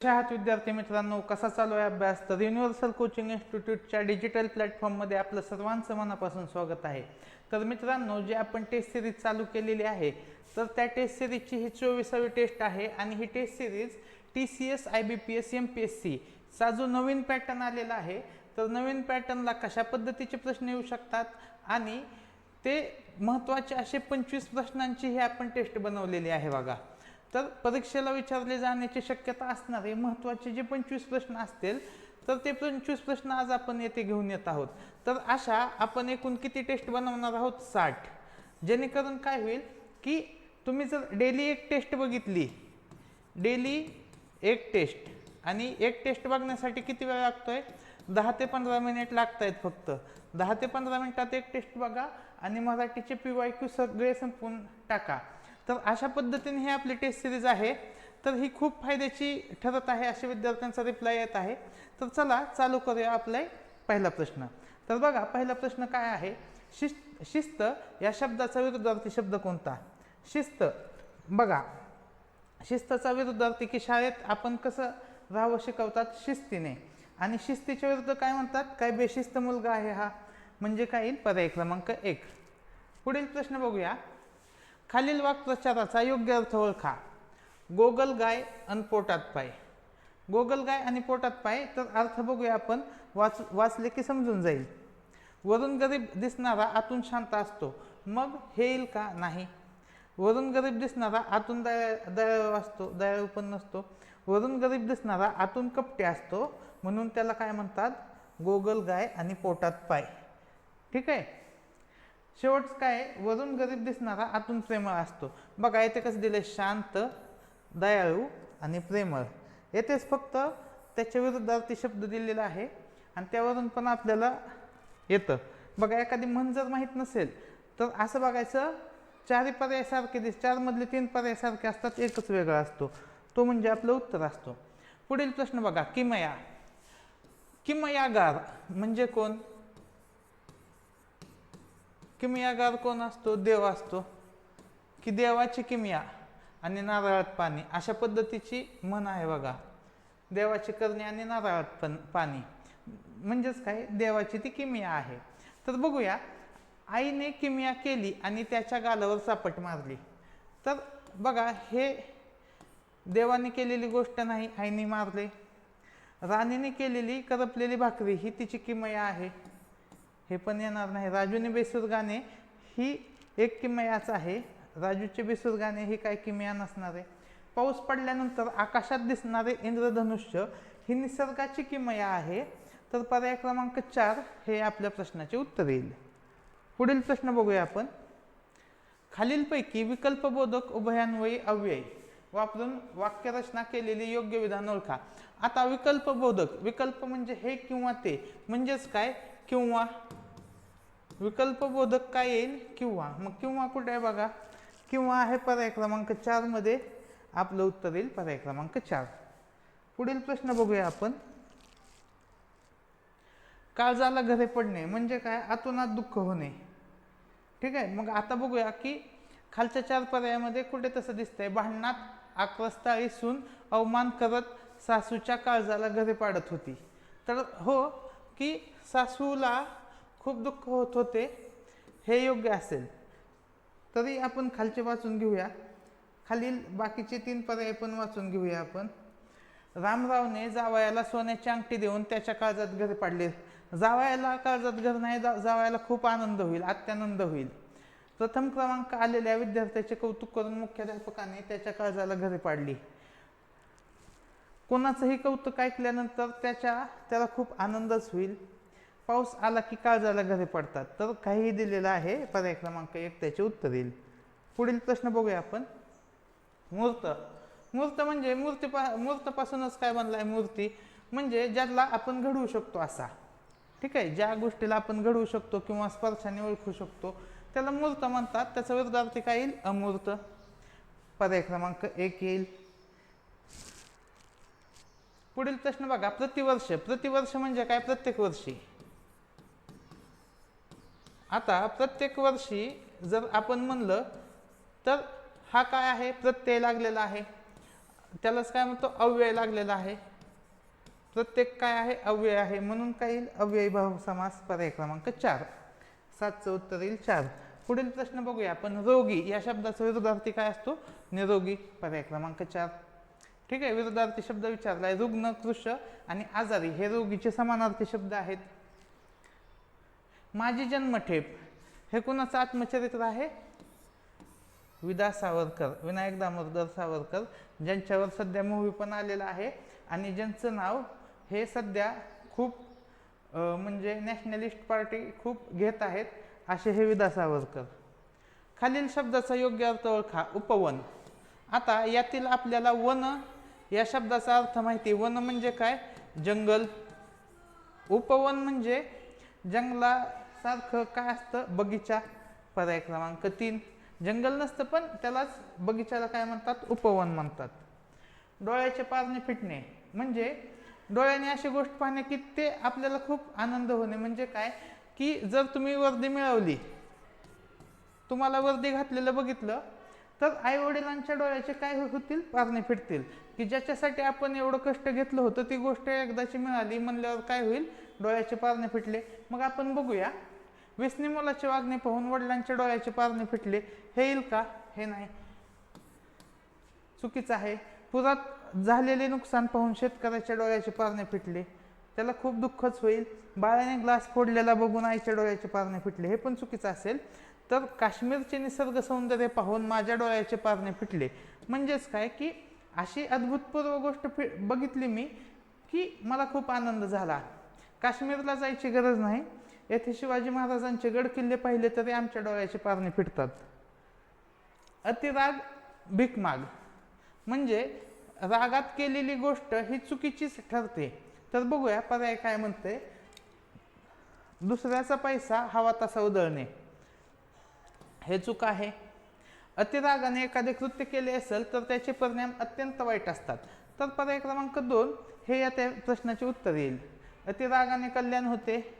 कसे आहात विद्यार्थी मित्रांनो कसा चालू आहे अभ्यास? तर युनिव्हर्सल कोचिंग इन्स्टिट्यूटच्या डिजिटल प्लॅटफॉर्ममध्ये आपलं सर्वांचं मनापासून स्वागत आहे. तर मित्रांनो जे आपण टेस्ट सिरीज चालू केलेली आहे तर त्या टेस्ट सिरीजची ही चोवीसावी टेस्ट आहे आणि ही test series T C S I B P S M P S सीचा जो नवीन पॅटर्न आलेला आहे तर नवीन पॅटर्नला कशा पद्धतीचे प्रश्न येऊ शकतात आणि ते महत्त्वाचे असे पंचवीस प्रश्नांची ही आपण टेस्ट बनवलेली आहे बघा. तर परीक्षेला विचारले जाण्याची शक्यता असणारे महत्त्वाचे जे पंचवीस प्रश्न असतील तर ते पंचवीस प्रश्न आज आपण येथे घेऊन येत आहोत. तर अशा आपण एकूण किती टेस्ट बनवणार आहोत? साठ. जेणेकरून काय होईल की तुम्ही जर डेली एक टेस्ट बघितली डेली एक टेस्ट आणि एक टेस्ट बघण्यासाठी किती वेळ लागतो आहे दहा ते पंधरा मिनिट लागत आहेत फक्त. दहा ते पंधरा मिनिटात एक टेस्ट बघा आणि मराठीचे पी वाय क्यू सगळे संपवून टाका. तर अशा पद्धतीने ही आपली टेस्ट सिरीज आहे. तर ही खूप फायद्याची ठरत आहे अशा विद्यार्थ्यांचा रिप्लाय येत आहे. तर चला चालू करूया आपला पहिला प्रश्न. तर बघा पहिला प्रश्न काय आहे? शिस्त शिस्त या शब्दाचा विरुद्धार्थी शब्द कोणता? शिस्त. बघा शिस्तचा विरुद्धार्थी की शाळेत आपण कसं राहावं शिकवतात? शिस्तीने. आणि शिस्तीच्या विरुद्ध काय म्हणतात? काय बेशिस्त मुलगा आहे हा? म्हणजे काय येईल? पर्याय क्रमांक एक. पुढील प्रश्न बघूया. खालील वाक्प्रचाराचा योग्य अर्थ ओळखा. गोगल गाय आणि पोटात पाय. गोगल गाय आणि पोटात पाय तर अर्थ बघूया आपण वाच वाचले की समजून जाईल. वरून गरीब दिसणारा आतून शांत असतो. मग हे येईल का? नाही. वरून गरीब दिसणारा आतून दया दयाळू असतो दयाळू पण नसतो. वरून गरीब दिसणारा आतून कपटे असतो. म्हणून त्याला काय म्हणतात? गोगल गाय आणि पोटात पाय. ठीक आहे? शेवट काय वरून गरीब दिसणारा आतून प्रेमळ असतो. बघा येथे कसं दिले शांत दयाळू आणि प्रेमळ. येथेच फक्त त्याच्या विरुद्धार्थी शब्द दिलेला आहे आणि त्यावरून पण आपल्याला येतं. बघा एखादी म्हण जर माहीत नसेल तर असं बघायचं चारही पर्याय सारखे दिस चारमधले तीन पर्याय सारखे असतात एकच वेगळा असतो. तो म्हणजे आपलं उत्तर असतो. पुढील प्रश्न बघा किमया. किमयागार म्हणजे कोण? किमयागार कोण असतो? देव असतो. की देवाची किमया आणि नारळात पाणी. अशा पद्धतीची म्हण आहे बघा. देवाची करणे आणि नारळात पण पाणी. म्हणजेच काय? देवाची ती किमया आहे. तर बघूया. आईने किमया केली आणि त्याच्या गालावर चापट मारली. तर बघा हे देवाने केलेली गोष्ट नाही आईने मारले. राणीने केलेली करपलेली भाकरी ही तिची किमया आहे. हे पण येणार नाही. राजूने बेसूर गाणे ही एक किमयाच आहे. राजूचे बेसूर गाणे ही काय किमया नसणार आहे. पाऊस पडल्यानंतर आकाशात दिसणारे इंद्रधनुष्य ही निसर्गाची किमया आहे. तर पर्याय क्रमांक चार हे आपल्या प्रश्नाचे उत्तर येईल. पुढील प्रश्न बघूया आपण. खालीलपैकी विकल्पबोधक उभयान्वयी अव्यय. वापरून वाक्यरचना केलेली योग्य विधान ओळखा. आता विकल्पबोधक विकल्प म्हणजे हे किंवा ते. म्हणजेच काय? किंवा. विकल्पबोधक काय येईल? किंवा. मग किंवा कुठे आहे बघा? किंवा आहे पर्याय क्रमांक चारमध्ये आपलं उत्तर येईल पर्याय क्रमांक चार. पुढील प्रश्न बघूया आपण. काळजाला घरे पडणे म्हणजे काय? आतोनात दुःख होणे. ठीक आहे? मग आता बघूया की खालच्या चार पर्यायामध्ये कुठे तसं दिसतंय? भांडणात आक्रस्ता सून अवमान करत सासूच्या काळजाला घरे पाडत होती. तर हो की सासूला खूप दुःख होत होते हे योग्य असेल. तरी आपण खालचे वाचून घेऊया. खालील बाकीचे तीन पर्याय पण वाचून घेऊया आपण. रामरावने जावयाला सोन्याची अंगठी देऊन त्याच्या काळजात घरे पाडले. जावयाला काळजात घर नाही जा जावयाला खूप आनंद होईल अत्यानंद होईल. प्रथम क्रमांक आलेल्या विद्यार्थ्याचे कौतुक करून मुख्याध्यापकाने त्याच्या काळजाला घरे पाडली. कोणाचंही कौतुक ऐकल्यानंतर त्याच्या त्याला खूप आनंदच होईल. पाऊस आला की काळजाला घरे पडतात. तर काहीही दिलेलं आहे पर्याय क्रमांक एक त्याचे उत्तर येईल. पुढील प्रश्न बघूया आपण. मूर्त. मूर्त म्हणजे मूर्तीपा मूर्तपासूनच काय बनला आहे मूर्ती? म्हणजे ज्याला आपण घडवू शकतो असा. ठीक आहे? ज्या गोष्टीला आपण घडवू शकतो किंवा स्पर्शाने ओळखू शकतो त्याला मूर्त म्हणतात. त्याचा विरुद्धार्थी काय येईल? अमूर्त. पर्याय क्रमांक एक येईल. पुढील प्रश्न बघा. प्रतिवर्ष. प्रतिवर्ष म्हणजे काय? प्रत्येक वर्षी. आता प्रत्येक वर्षी जर आपण म्हणलं तर हा काय आहे? प्रत्यय लागलेला आहे. त्यालाच काय म्हणतो? अव्यय लागलेला आहे. प्रत्येक काय आहे? अव्यय आहे. म्हणून काय येईल? अव्ययभाव समास पर्याय क्रमांक चार. सातचं उत्तर येईल चार. पुढील प्रश्न बघूया आपण. रोगी या शब्दाचा विरुद्धार्थी काय असतो? निरोगी पर्याय क्रमांक चार. ठीक आहे विरुद्धार्थी शब्द विचारलाय. रुग्ण कृश आणि आजारी हे रोगीचे समानार्थी शब्द आहेत. माझी जन्मठेप. हे कुणाचं आत्मचरित्र आहे? विदा सावरकर विनायक दामोदर सावरकर ज्यांच्यावर सध्या मूवी पण आलेला आहे. आणि ज्यांचं नाव हे सध्या खूप म्हणजे नॅशनलिस्ट पार्टी खूप घेत आहेत असे हे विदा सावरकर. खालील शब्दाचा योग्य अर्थ ओळखा. उपवन. आता यातील आपल्याला वन या शब्दाचा अर्थ माहिती. वन म्हणजे काय? जंगल. उपवन म्हणजे जंगला सारखं काय असतं? बगीचा पर्याय क्रमांक तीन. जंगल नसतं पण त्यालाच बगीचाला काय म्हणतात? उपवन म्हणतात. डोळ्याचे पारणे फिटणे. म्हणजे डोळ्याने अशी गोष्ट पाहणे की ते आपल्याला खूप आनंद होणे. म्हणजे काय? की जर तुम्ही वर्दी मिळवली तुम्हाला वर्दी घातलेलं बघितलं तर आई वडिलांच्या डोळ्याचे काय होतील? पारणे फिटतील. की ज्याच्यासाठी आपण एवढं कष्ट घेतलं होतं ती गोष्ट एकदाची मिळाली म्हणल्यावर काय होईल? डोळ्याचे पारणे फिटले. मग आपण बघूया. व्यसनी मुलाचे वागणे पाहून वडिलांच्या डोळ्याचे पारणे फिटले. हे येईल का? हे नाही. चुकीचं आहे. पुरात झालेले नुकसान पाहून शेतकऱ्याच्या डोळ्याचे पारणे फिटले. त्याला खूप दुःखच होईल. बाळाने ग्लास फोडलेला बघून आईच्या डोळ्याचे पारणे फिटले. हे पण चुकीचं असेल. तर काश्मीरचे निसर्ग सौंदर्य पाहून माझ्या डोळ्याचे पारणे फिटले. म्हणजेच काय? की अशी अद्भुतपूर्व गोष्ट फि बघितली मी की मला खूप आनंद झाला. काश्मीरला जायची गरज नाही. येथे शिवाजी महाराजांचे गड किल्ले पाहिले तरी आमच्या डोळ्याचे पारणे फिटतात अतिराग भीकमाग. म्हणजे रागात केलेली गोष्ट ही चुकीचीच ठरते. तर बघूया पर्याय काय म्हणते. दुसऱ्याचा पैसा हवा तसा उधळणे. हे चूक आहे. अतिरागाने एखादे कृत्य केले असेल तर त्याचे परिणाम अत्यंत वाईट असतात. तर पर्याय क्रमांक दोन हे या त्या प्रश्नाचे उत्तर येईल. अतिरागाने कल्याण होते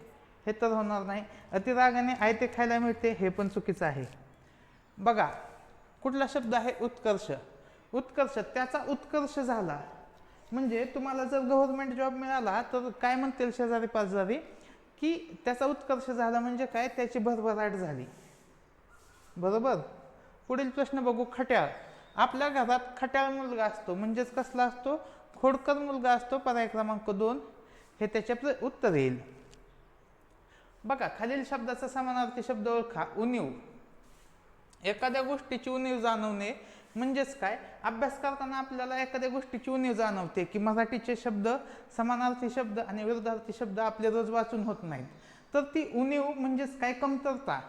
हे तर होणार नाही. अतिरागाने आयते खायला मिळते हे पण चुकीचं आहे. बघा कुठला शब्द आहे? उत्कर्ष. उत्कर्ष त्याचा उत्कर्ष झाला. म्हणजे तुम्हाला जर गव्हर्नमेंट जॉब मिळाला तर काय म्हणतील शेजारी पाजारी? की त्याचा उत्कर्ष झाला म्हणजे काय? त्याची भरभराट झाली. बरोबर? पुढील प्रश्न बघू. खट्याळ. आपल्या घरात खट्याळ मुलगा असतो. म्हणजेच कसला असतो? खोडकर मुलगा असतो. पर्याय क्रमांक दोन. हे त्याचे प्र- उत्तर येईल. बघा खालील शब्दाचा समानार्थी शब्द ओळखा. उणीव. एखाद्या गोष्टीची उणीव जाणवणे म्हणजेच काय? अभ्यास करताना आपल्याला एखाद्या गोष्टीची उणीव जाणवते की मराठीचे शब्द समानार्थी शब्द आणि विरुद्धार्थी शब्द आपले रोज वाचून होत नाहीत. तर ती उणीव म्हणजेच काय? कमतरता.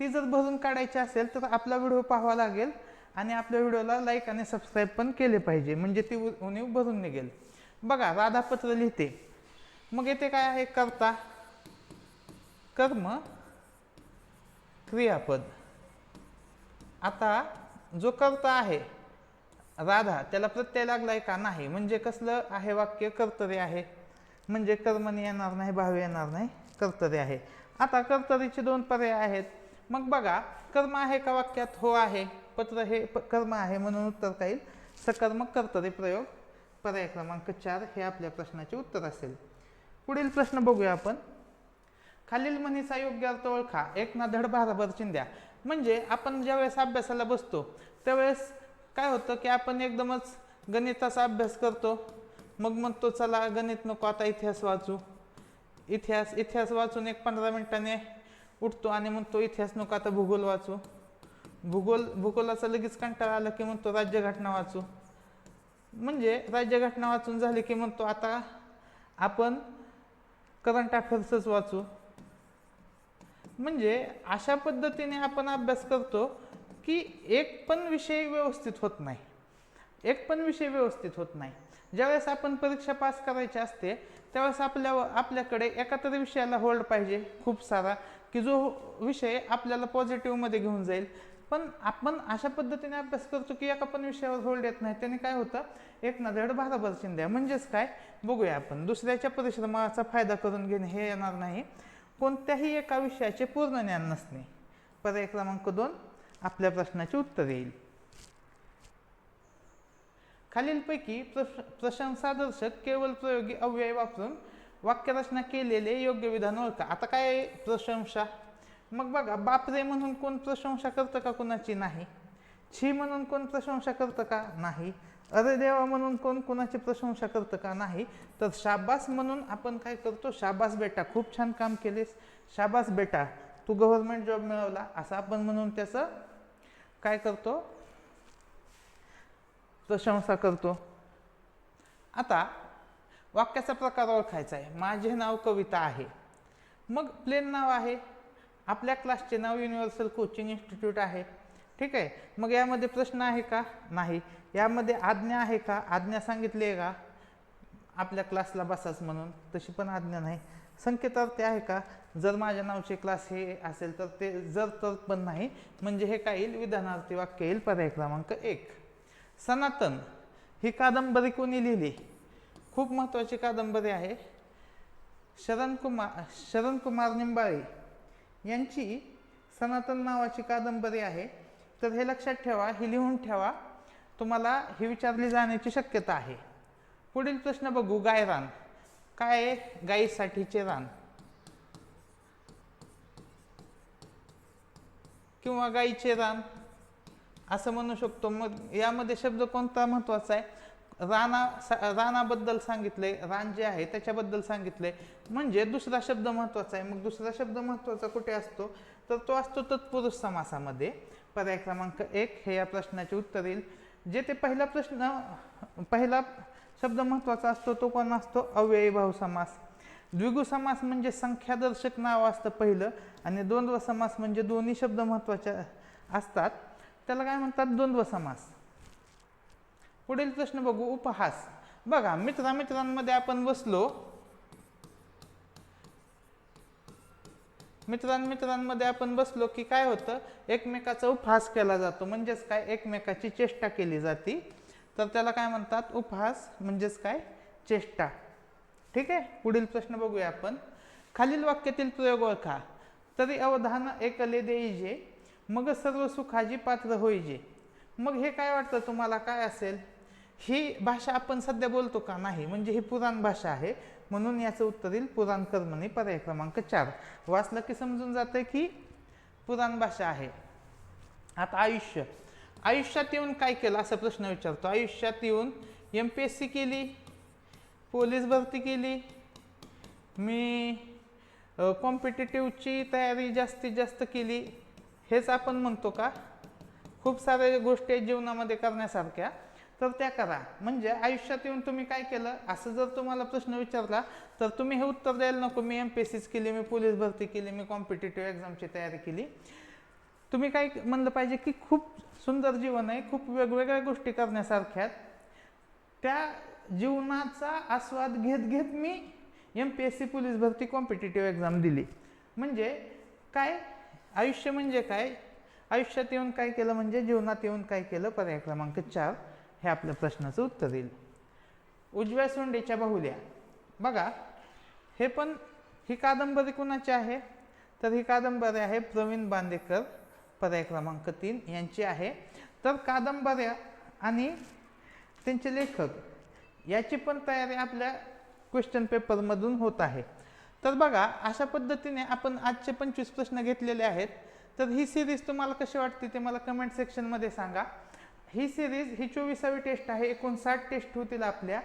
ती जर भरून काढायची असेल तर आपला व्हिडिओ पाहावा लागेल आणि आपल्या व्हिडिओला लाईक आणि सबस्क्राईब पण केले पाहिजे. म्हणजे ती उणीव भरून निघेल. बघा राधापत्र लिहिते. मग येथे काय आहे? कर्ता. कर्म क्रियापद. आता जो कर्ता आहे राधा त्याला प्रत्यय लागलाय का नाही? म्हणजे कसलं आहे वाक्य? कर्तरे आहे. म्हणजे कर्मने येणार नाही भाव येणार नाही कर्तरे आहे. आता कर्तरीचे दोन पर्याय आहेत. मग बघा कर्म आहे का वाक्यात? हो आहे. पत्र हे प- कर्म आहे म्हणून उत्तर काही सकर्मक कर्तरी प्रयोग पर्याय क्रमांक चार हे आपल्या प्रश्नाचे उत्तर असेल. पुढील प्रश्न बघूया आपण. खालील म्हणीचा योग्य अर्थ ओळखा. एक ना धड भाराभर चिंध्या. म्हणजे आपण ज्यावेळेस अभ्यासाला बसतो त्यावेळेस काय होतं की आपण एकदमच गणिताचा अभ्यास करतो. मग म्हणतो चला गणित नको आता इतिहास वाचू. इतिहास इतिहास वाचून एक पंधरा मिनिटाने उठतो आणि म्हणतो इतिहास नको आता भूगोल वाचू. भूगोल भूगोलाचा लगेच कंटाळा आला की म्हणतो राज्यघटना वाचू. म्हणजे राज्यघटना वाचून झाली की म्हणतो आता आपण करंट अफेअर्सच वाचू. म्हणजे अशा पद्धतीने आपण अभ्यास करतो की एक पण विषय व्यवस्थित होत नाही. एक पण विषय व्यवस्थित होत नाही. ज्यावेळेस आपण परीक्षा पास करायची असते त्यावेळेस आपल्या आपल्याकडे एका तरी विषयाला होल्ड पाहिजे खूप सारा की जो विषय आपल्याला पॉझिटिव्हमध्ये घेऊन जाईल. पण आपण अशा पद्धतीने अभ्यास करतो की एका पण विषयावर होल्ड येत नाही. त्याने काय होतं? एक ना धड भाराभर शिंद्या म्हणजेच काय? बघूया आपण. दुसऱ्याच्या परिश्रमाचा फायदा करून घेणे हे येणार नाही. कोणत्याही एका विषयाचे पूर्ण ज्ञान नसणे. पर्याय क्रमांक दोन आपल्या प्रश्नाचे उत्तर येईल. खालीलपैकी प्रश प्रशंसादर्शक केवळ प्रयोगी अव्यय वापरून वाक्यरचना केलेले योग्य विधान ओळखा. आता काय आहे प्रशंसा? मग बघा बापरे म्हणून कोण प्रशंसा करतं का कुणाची नाही? छी म्हणून कोण प्रशंसा करतं का नाही? अरे देवा म्हणून कोण कोणाची प्रशंसा करतं का नाही? तर शाबास म्हणून आपण काय करतो शाबास बेटा खूप छान काम केलेस. शाबास बेटा तू गव्हर्नमेंट जॉब मिळवला असं आपण म्हणून त्याचं काय करतो? प्रशंसा करतो. आता वाक्याचा प्रकार ओळखायचा आहे. माझे नाव कविता आहे. मग प्लेन नाव आहे? आपल्या क्लासचे नाव युनिव्हर्सल कोचिंग इन्स्टिट्यूट आहे. ठीक आहे? मग यामध्ये प्रश्न आहे का? नाही. यामध्ये आज्ञा आहे का? आज्ञा सांगितली आहे का? आपल्या क्लासला बसाच म्हणून. तशी पण आज्ञा नाही. संकेतार्थ आहे का? जर माझ्या नावचे क्लास हे असेल तर ते जर तर पण नाही म्हणजे हे काय येईल? विधानार्थी वाक्य येईल. पर्याय क्रमांक एक. सनातन. ही कादंबरी कोणी लिहिली? खूप महत्त्वाची कादंबरी आहे. शरण कुमार शरण कुमार यांची सनातन नावाची कादंबरी आहे. तर हे लक्षात ठेवा ही लिहून ठेवा. तुम्हाला ही विचारली जाण्याची शक्यता आहे. पुढील प्रश्न बघू गायरान काय आहे? गायीसाठीचे रान. किंवा गाईचे रान. असं म्हणू शकतो. मग यामध्ये शब्द कोणता महत्त्वाचा आहे? राणा सा- रानाबद्दल सांगितले रान जे आहे त्याच्याबद्दल सांगितले. म्हणजे दुसरा शब्द महत्त्वाचा आहे. मग दुसरा शब्द महत्त्वाचा कुठे असतो? तर तो असतो तत्पुरुष समासामध्ये. पर्याय क्रमांक एक हे या प्रश्नाचे उत्तर येईल. जे ते पहिला प्रश्न पहिला शब्द महत्त्वाचा असतो तो कोण असतो? अव्ययीभाव समास. द्विगु समास म्हणजे संख्यादर्शक नाव असतं पहिलं आणि द्वंद्व समास म्हणजे दोन्ही शब्द महत्त्वाचे असतात. त्याला काय म्हणतात? द्वंद्व समास. पुढील प्रश्न बघू उपहास. बघा मित्रा मित्रांमध्ये आपण बसलो. मित्रां मित्रांमध्ये आपण बसलो की काय होतं? एकमेकाचा उपहास केला जातो. म्हणजेच काय? एकमेकाची चेष्टा केली जाते. तर त्याला काय म्हणतात? उपहास म्हणजेच काय? चेष्टा. ठीक आहे? पुढील प्रश्न बघूया आपण. खालील वाक्यातील प्रयोग ओळखा. तरी अवधान एकले देईजे मग सर्व सुखाजी पात्र होईजे. मग हे काय वाटतं? तुम्हाला काय असेल? ही भाषा आपण सध्या बोलतो का नाही? म्हणजे ही पुराण भाषा आहे. म्हणून याचं उत्तर येईल पुराण कर्मणी पर्याय क्रमांक चार. वाचलं की समजून जातं की पुराण भाषा आहे. आता आयुष्य. आयुष्यात येऊन काय केलं? असा प्रश्न विचारतो. आयुष्यात येऊन एम पी एस सी केली पोलीस भरती केली मी कॉम्पिटेटिव्हची तयारी जास्तीत जास्त केली हेच आपण म्हणतो का? खूप साऱ्या गोष्टी आहेत जीवनामध्ये करण्यासारख्या. तर त्या करा. म्हणजे आयुष्यात येऊन तुम्ही काय केलं? असं जर तुम्हाला प्रश्न विचारला तर तुम्ही हे उत्तर द्यायला नको. मी एम पी एस सीच केली मी पोलीस भरती केली मी कॉम्पिटेटिव्ह एक्झामची तयारी केली. तुम्ही काय म्हणलं पाहिजे की खूप सुंदर जीवन आहे खूप वेगवेगळ्या गोष्टी करण्यासारख्या त्या जीवनाचा आस्वाद घेत घेत मी M P S C police भरती कॉम्पिटेटिव्ह एक्झाम दिली. म्हणजे काय? आयुष्य म्हणजे काय? आयुष्यात येऊन काय केलं? म्हणजे जीवनात येऊन काय केलं? पर्याय क्रमांक चार. हे आपल्या प्रश्नाचं उत्तर येईल उजव्या सोंडेच्या बाहुल्या. बघा हे पण ही कादंबरी कुणाची आहे? तर ही कादंबरी आहे प्रवीण बांदेकर पर्याय क्रमांक तीन यांची आहे. तर कादंबऱ्या आणि त्यांचे लेखक याची पण तयारी आपल्या क्वेश्चन पेपरमधून होत आहे. तर बघा अशा पद्धतीने आपण आजचे पंचवीस प्रश्न घेतलेले आहेत. तर ही सिरीज तुम्हाला कशी वाटते ते मला कमेंट सेक्शनमध्ये सांगा. ही सिरीज ही चोवीसावी टेस्ट आहे एकूण साठ टेस्ट होतील आपल्या.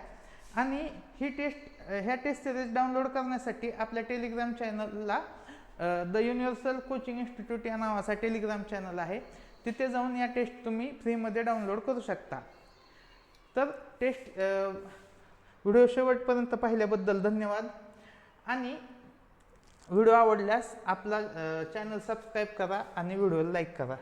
आणि ही टेस्ट ह्या टेस्ट सिरीज डाउनलोड करण्यासाठी आपल्या टेलिग्राम चॅनलला द युनिव्हर्सल कोचिंग इन्स्टिट्यूट या नावाचा टेलिग्राम चॅनल आहे. तिथे जाऊन या टेस्ट तुम्ही फ्रीमध्ये डाउनलोड करू शकता. तर टेस्ट व्हिडिओ शेवटपर्यंत पाहिल्याबद्दल धन्यवाद. आणि व्हिडिओ आवडल्यास आपला चॅनल सबस्क्राईब करा आणि व्हिडिओला लाईक करा.